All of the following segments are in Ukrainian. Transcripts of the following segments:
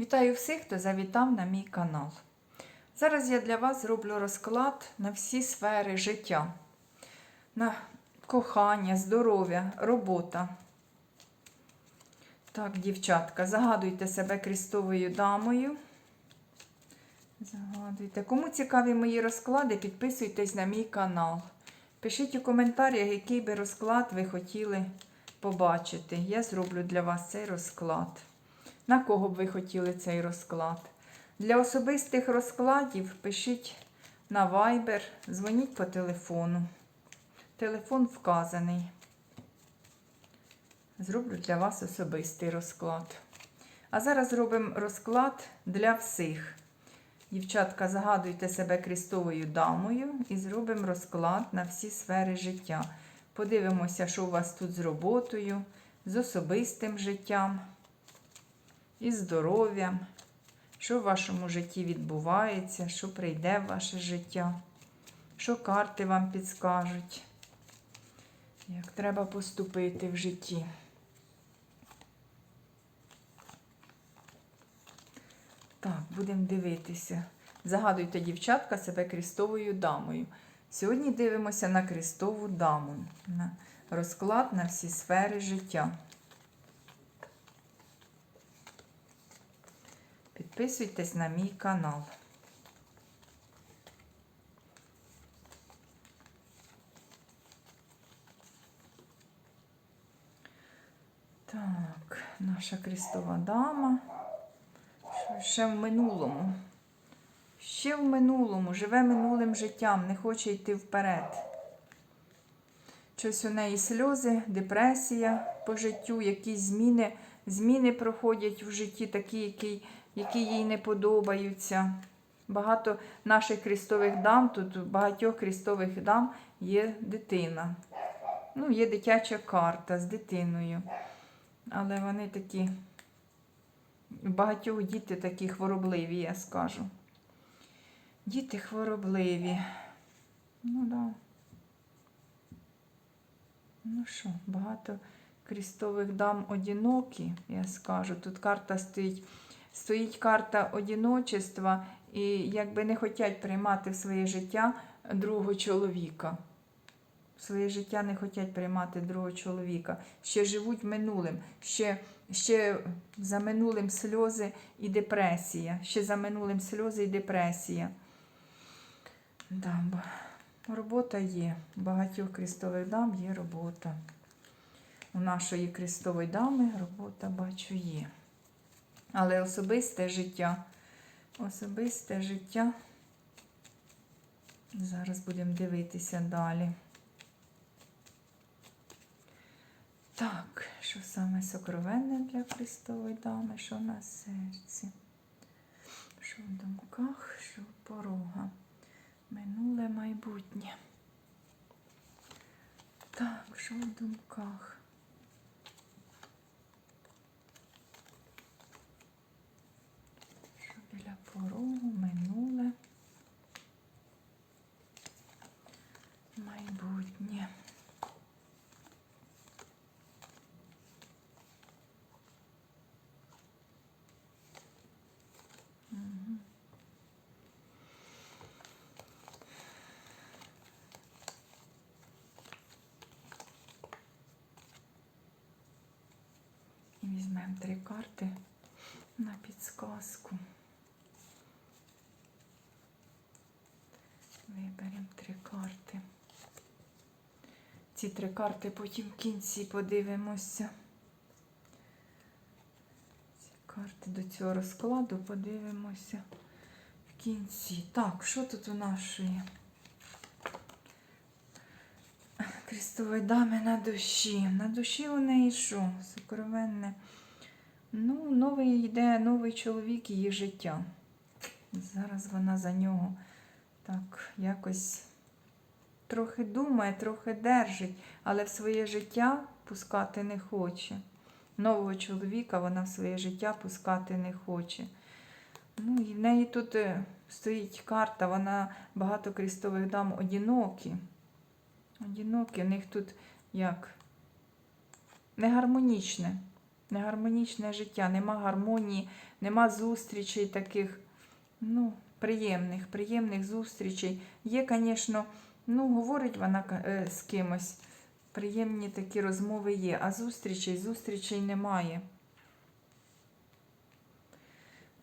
Вітаю всіх, хто завітав на мій канал. Зараз я для вас зроблю розклад на всі сфери життя, на кохання, здоров'я, робота. Так, дівчатка, загадуйте себе крістовою дамою. Загадуйте. Кому цікаві мої розклади, підписуйтесь на мій канал. Пишіть у коментарях, який би розклад ви хотіли побачити. Я зроблю для вас цей розклад. На кого б ви хотіли цей розклад? Для особистих розкладів пишіть на Viber, дзвоніть по телефону. Телефон вказаний. Зроблю для вас особистий розклад. А зараз зробимо розклад для всіх. Дівчатка, загадуйте себе крістовою дамою і зробимо розклад на всі сфери життя. Подивимося, що у вас тут з роботою, з особистим життям і здоров'ям, що в вашому житті відбувається, що прийде в ваше життя, що карти вам підскажуть, як треба поступити в житті. Так, будемо дивитися. Загадуйте, дівчатка, себе крістовою дамою. Сьогодні дивимося на крістову даму, на розклад на всі сфери життя. Підписуйтесь на мій канал. Так, наша крістова дама. Ще в минулому. Ще в минулому, живе минулим життям, не хоче йти вперед. Щось у неї сльози, депресія по життю, якісь зміни, зміни проходять в житті, такі, які, які їй не подобаються. Багато наших крістових дам, тут багатьох крістових дам є дитина. Ну, є дитяча карта з дитиною. Але вони такі, у багатьох діти такі хворобливі, я скажу. Діти хворобливі. Ну да. Ну що, багато крістових дам одинокі, я скажу. Тут карта стоїть, стоїть карта одиночества, і якби не хочуть приймати в своє життя другого чоловіка. В своє життя не хочуть приймати другого чоловіка. Ще живуть минулим, ще, ще за минулим сльози і депресія. Ще за минулим сльози і депресія. Да, робота є. У багатьох крістових дам є робота. У нашої крістової дами робота, бачу, є. Але особисте життя, особисте життя. Зараз будемо дивитися далі. Так, що саме сокровенне для Христової дами, що на серці, що в думках, що порога. Минуле майбутнє. Так, що в думках? Що біля порогу, минуле, майбутнє. Мгм. І візьмемо три карти на підсказку. Виберемо три карти. Ці три карти потім в кінці подивимося. Ці карти до цього розкладу подивимося в кінці. Так, що тут у нашої крістової дами на душі? На душі у неї що? Сокровенне. Ну, новий йде новий чоловік її життя. Зараз вона за нього так якось трохи думає, трохи держить, але в своє життя пускати не хоче. Нового чоловіка вона в своє життя пускати не хоче. Ну, і в неї тут е, стоїть карта, вона багато крістових дам одинокі. Одинокі, в них тут як негармонічне негармонічне життя, нема гармонії, нема зустрічей таких, ну, приємних, приємних зустрічей. Є, звісно, ну, говорить вона е, з кимось. Приємні такі розмови є, а зустрічей, зустрічей немає.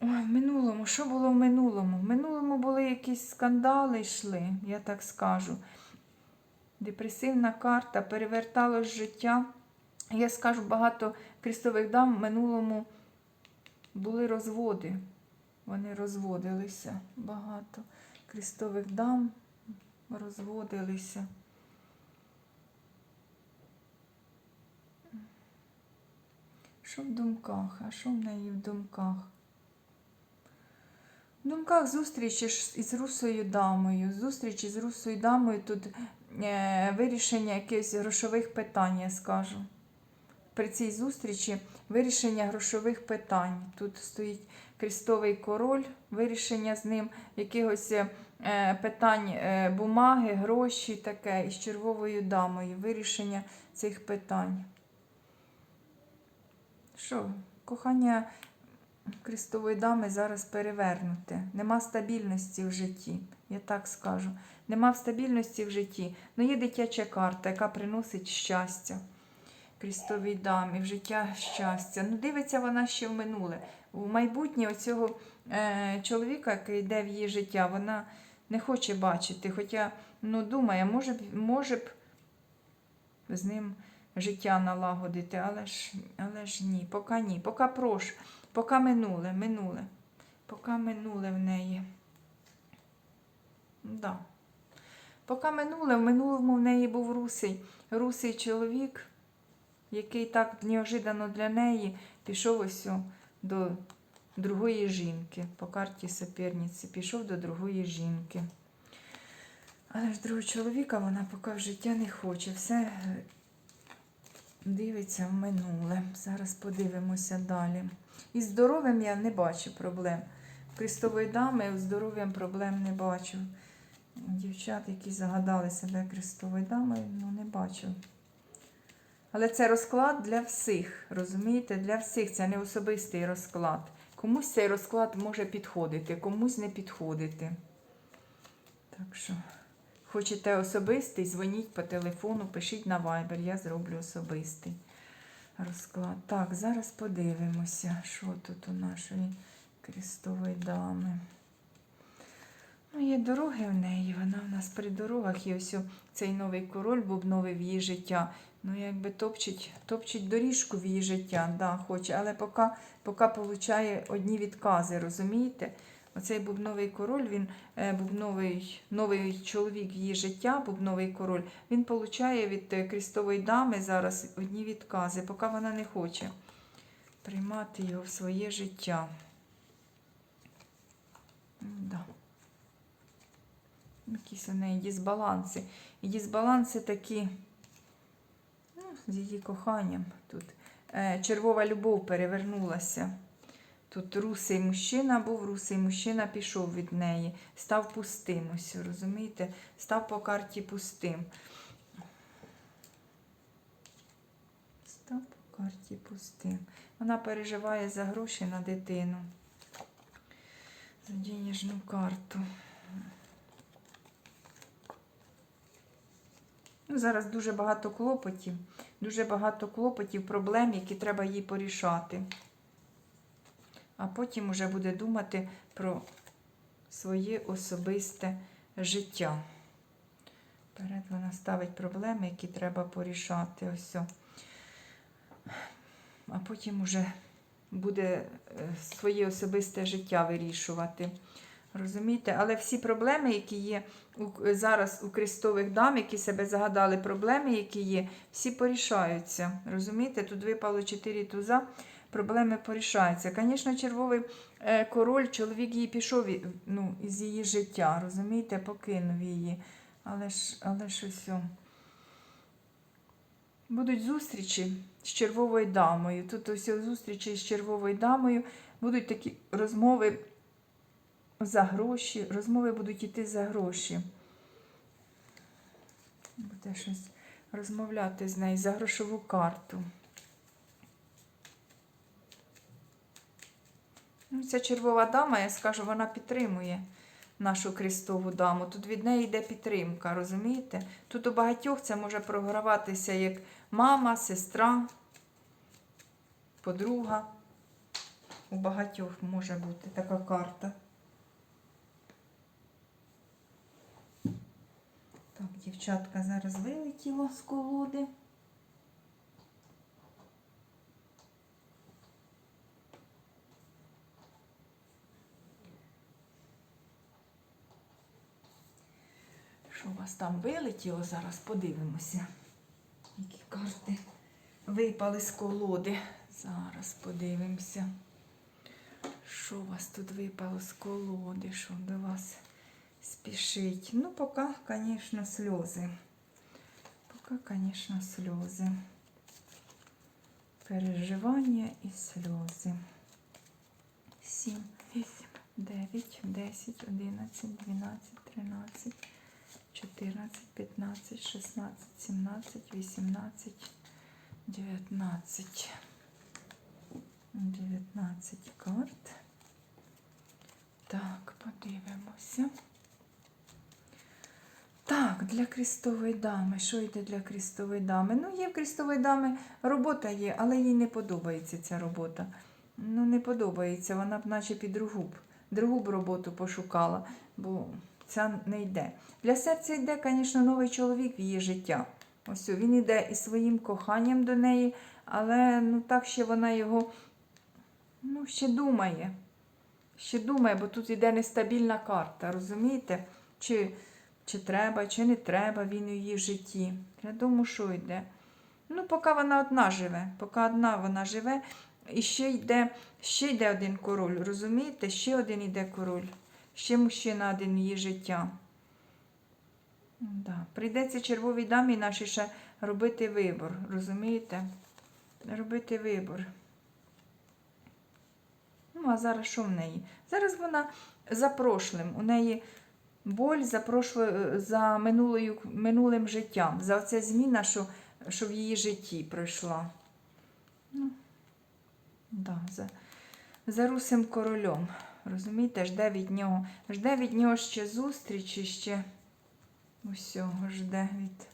Ой, в минулому, що було в минулому? В минулому були якісь скандали йшли, я так скажу. Депресивна карта, переверталось життя. Я скажу, багато крестових дам в минулому були розводи. Вони розводилися. Багато крестових дам розводилися. Що в думках? А що в неї в думках? В думках зустрічі із русою дамою. Зустрічі з русою дамою тут е, вирішення якихось грошових питань, я скажу. При цій зустрічі вирішення грошових питань. Тут стоїть крестовий король, вирішення з ним якихось е, питань е, бумаги, гроші, таке, із червовою дамою. Вирішення цих питань. Що, кохання крестової дами зараз перевернуте. Нема стабільності в житті, я так скажу. Нема стабільності в житті. Ну є дитяча карта, яка приносить щастя. Крістовій дамі, в життя щастя. Ну, дивиться вона ще в минуле. У майбутнє оцього е, чоловіка, який йде в її життя, вона не хоче бачити. Хоча ну, думає, може б, може б з ним життя налагодити, але ж, але ж ні, поки ні. Поки прош, поки минуле, минуле. Поки минуле в неї. Да. Поки минуле, в минулому в неї був русий, русий чоловік, який так неожиданно для неї пішов ось до другої жінки. По карті соперниці пішов до другої жінки. Але ж другого чоловіка вона поки в життя не хоче. Все дивиться в минуле. Зараз подивимося далі. Із здоров'ям я не бачу проблем. Крестової дами здоров'ям проблем не бачу. Дівчат, які загадали себе Крестовою дамою, ну не бачу. Але це розклад для всіх, розумієте? Для всіх це не особистий розклад. Комусь цей розклад може підходити, комусь не підходити. Так що, хочете особистий, дзвоніть по телефону, пишіть на Viber, я зроблю особистий розклад. Так, зараз подивимося, що тут у нашої крестової дами. Ну, є дороги в неї, вона в нас при дорогах, і ось цей новий король був новий в її життя. Ну, якби топчить, топчить доріжку в її життя, да, хоче, але поки, поки получає одні відкази, розумієте? Оцей був новий король, він е, був новий, чоловік її життя, був новий король. Він получає від е, крістової дами зараз одні відкази, поки вона не хоче приймати його в своє життя. Да. Якісь у неї дисбаланси. І дисбаланси такі ну, з її коханням тут. Е, червова любов перевернулася. Тут русий мужчина був, русий мужчина пішов від неї, став пустим. Ось, розумієте? Став по карті пустим. Став по карті пустим. Вона переживає за гроші на дитину. За денежну карту. Ну, зараз дуже багато клопотів, дуже багато клопотів, проблем, які треба їй порішати. А потім уже буде думати про своє особисте життя. Вперед вона ставить проблеми, які треба порішати. Ось. А потім уже буде е, своє особисте життя вирішувати. Розумієте? Але всі проблеми, які є зараз у крестових дам, які себе загадали, проблеми, які є, всі порішаються. Розумієте? Тут випало 4 туза, проблеми порішаються. Звісно, червовий е, король, чоловік її пішов ну, із її життя, розумієте, покинув її. Але ж, але ж усьо. Будуть зустрічі з червовою дамою. Тут ось зустрічі з червовою дамою. Будуть такі розмови за гроші. Розмови будуть йти за гроші. Буде щось розмовляти з нею за грошову карту. Ця червова дама, я скажу, вона підтримує нашу Крістову даму. Тут від неї йде підтримка, розумієте? Тут у багатьох це може програватися як мама, сестра, подруга. У багатьох може бути така карта. Так, дівчатка зараз вилетіло з колоди. Що у вас там вилетіло? Зараз подивимося. Які карти випали з колоди. Зараз подивимося. Що у вас тут випало з колоди? Що до вас спішить? Ну, поки, звісно, сльози. Поки, звісно, сльози. Переживання і сльози. 7, 8, 9, 10, 11, 12, 13, 14, 15, 16, 17, 18, 19. 19 карт. Так, подивимося. Так, для крістової дами. Що йде для крістової дами? Ну, є в крістової дами робота є, але їй не подобається ця робота. Ну, не подобається. Вона б наче під другу б, другу б роботу пошукала, бо ця не йде. Для серця йде, звісно, новий чоловік в її життя. Ось він йде і своїм коханням до неї, але ну так ще вона його ну, ще думає. Ще думає, бо тут йде нестабільна карта, розумієте? Чи, чи треба, чи не треба він у її житті. Я думаю, що йде. Ну, поки вона одна живе, поки одна вона живе, і ще йде, ще йде один король, розумієте? Ще один йде король, ще мужчина один її життя. Да. Прийдеться червовій дамі нашій ще робити вибор, розумієте? Робити вибор. Ну, а зараз що в неї? Зараз вона за прошлим. У неї боль за, прошло, за минулою, минулим життям, за оця зміна, що, що в її житті пройшла. Ну, да, за, за русим королем. Розумієте, жде від нього. Жде від нього ще зустрічі, ще усього жде від.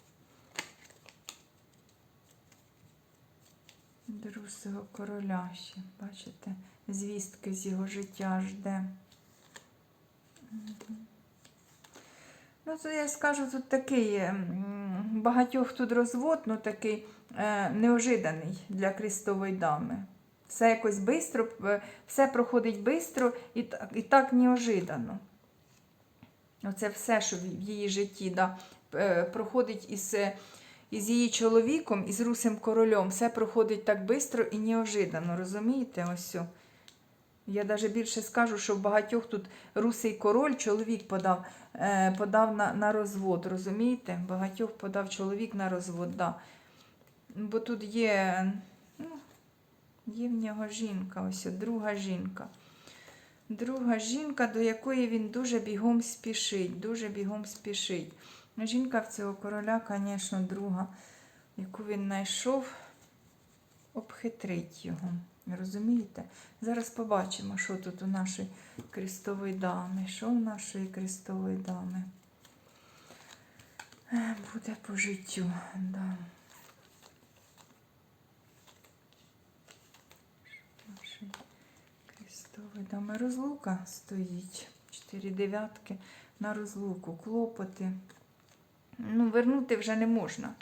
Від русого короля ще, бачите, звістки з його життя жде. Ну, то я скажу, тут такий багатьох тут розвод, ну такий е, неожиданий для крестової дами. Все якось швидко, все проходить швидко і, так- і так неожиданно. Оце все, що в її житті да, е, проходить із, е, із її чоловіком, із русим королем, все проходить так швидко і неожиданно, розумієте? Ось. Я навіть більше скажу, що в багатьох тут русий король, чоловік подав, е, подав на, на розвод, розумієте? Багатьох подав чоловік на розвод, да. Бо тут є, є в нього жінка, ось друга жінка. Друга жінка, до якої він дуже бігом спішить, дуже бігом спішить. Ну, Жінка в цього короля, звісно, друга, яку він знайшов, обхитрить його. Розумієте? Зараз побачимо, що тут у нашої крестової дами. Що у нашої крестової дами? Е, Буде по життю. Да. Що нашої крестової дами? Розлука стоїть. Чотири дев'ятки на розлуку, клопоти. Ну, вернути вже не можна.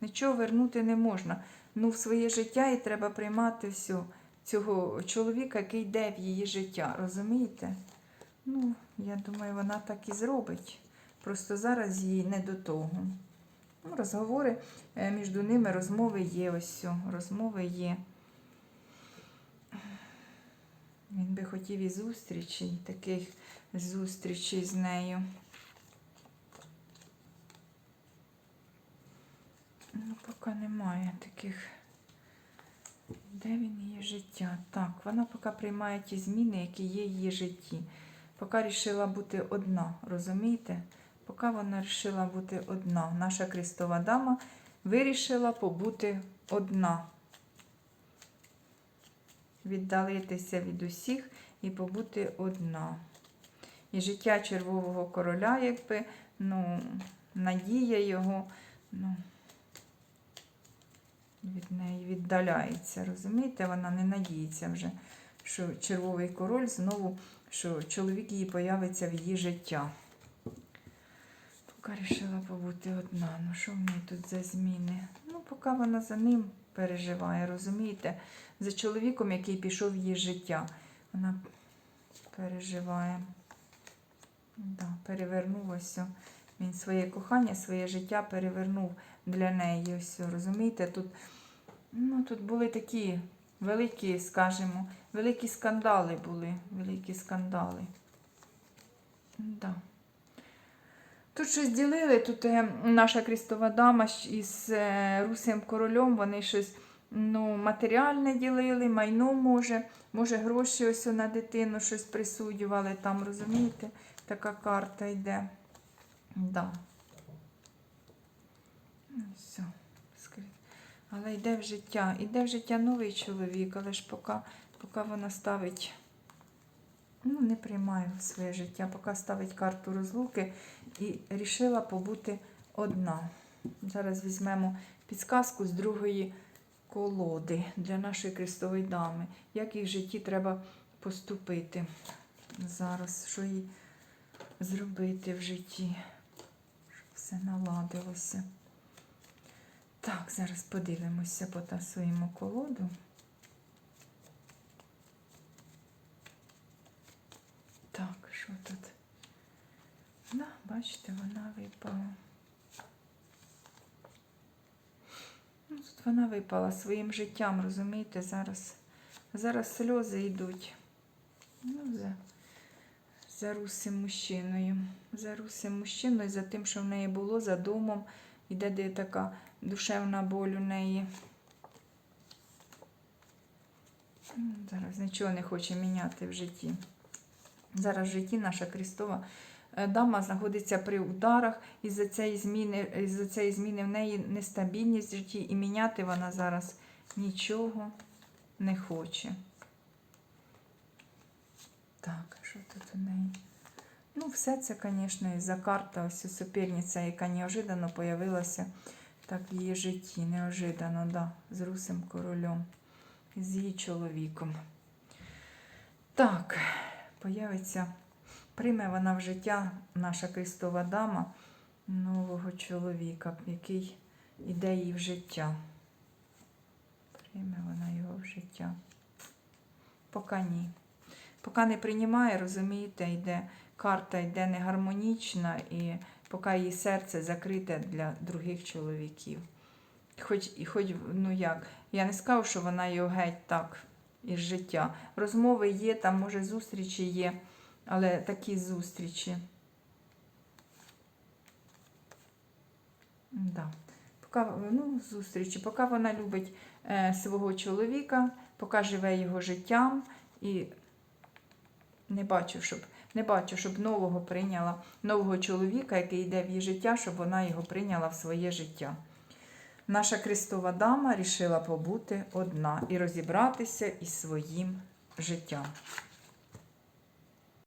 Нічого вернути не можна. Ну, в своє життя і треба приймати все цього чоловіка, який йде в її життя. Розумієте? Ну, я думаю, вона так і зробить. Просто зараз їй не до того. Ну, розговори е, між ними, розмови є ось. Розмови є. Він би хотів і зустрічей, таких зустрічей з нею. Ну, поки немає таких. Де він її життя? Так, вона поки приймає ті зміни, які є в її житті. Поки вирішила бути одна, розумієте? Поки вона вирішила бути одна. Наша Крістова дама вирішила побути одна. Віддалитися від усіх, і побути одна. І життя червового короля, якби, ну, надія його, ну, від неї віддаляється. Розумієте, вона не надіється вже, що червовий король знову, що чоловік її появиться в її життя. Поки вирішила побути одна. Ну, що в неї тут за зміни? Ну, поки вона за ним переживає, розумієте? За чоловіком, який пішов в її життя. Вона переживає. Да, перевернулося. Він своє кохання, своє життя перевернув для неї. Ось, розумієте, тут, ну, тут були такі великі, скажімо, великі скандали були. Великі скандали. Да. Тут щось ділили, тут е, наша крістова дама із е, русим королем, вони щось ну, матеріальне ділили, майно може, може гроші ось на дитину щось присудювали там, розумієте? Така карта йде. Да. Ну. Але йде в життя. Йде в життя новий чоловік, але ж поки, поки вона ставить, ну, не приймає в своє життя, поки ставить карту розлуки і рішила побути одна. Зараз візьмемо підсказку з другої колоди для нашої крестової дами. Як їй в житті треба поступити зараз, що їй зробити в житті, щоб все наладилося. Так, зараз подивимося, потасуємо колоду. Так, що тут? Да, бачите, вона випала. Ну, тут вона випала своїм життям, розумієте, зараз, зараз сльози йдуть. Ну, за, за русим мужчиною. За русим мужчиною, за тим, що в неї було, за домом. Іде де така душевна боль у неї. Зараз нічого не хоче міняти в житті. Зараз в житті наша Крістова дама знаходиться при ударах, і за цієї зміни, із-за цієї зміни в неї нестабільність в житті, і міняти вона зараз нічого не хоче. Так, що тут у неї? Ну, все це, звісно, із-за карта, ось суперниця, яка неожиданно появилася так в її житті. Неожиданно, да, з русим королем, з її чоловіком. Так, появиться, прийме вона в життя наша Крістова дама нового чоловіка, який іде їй в життя. Прийме вона його в життя. Поки ні. Поки не приймає, розумієте, йде карта йде негармонічна, і поки її серце закрите для других чоловіків. Хоч, хоч, ну як, я не скажу, що вона його геть так із життя. Розмови є, там, може, зустрічі є, але такі зустрічі. Да. Поки, ну, зустрічі, поки вона любить е, свого чоловіка, поки живе його життям і не бачу, щоб не бачу, щоб нового прийняла, нового чоловіка, який йде в її життя, щоб вона його прийняла в своє життя. Наша Крестова дама рішила побути одна і розібратися із своїм життям.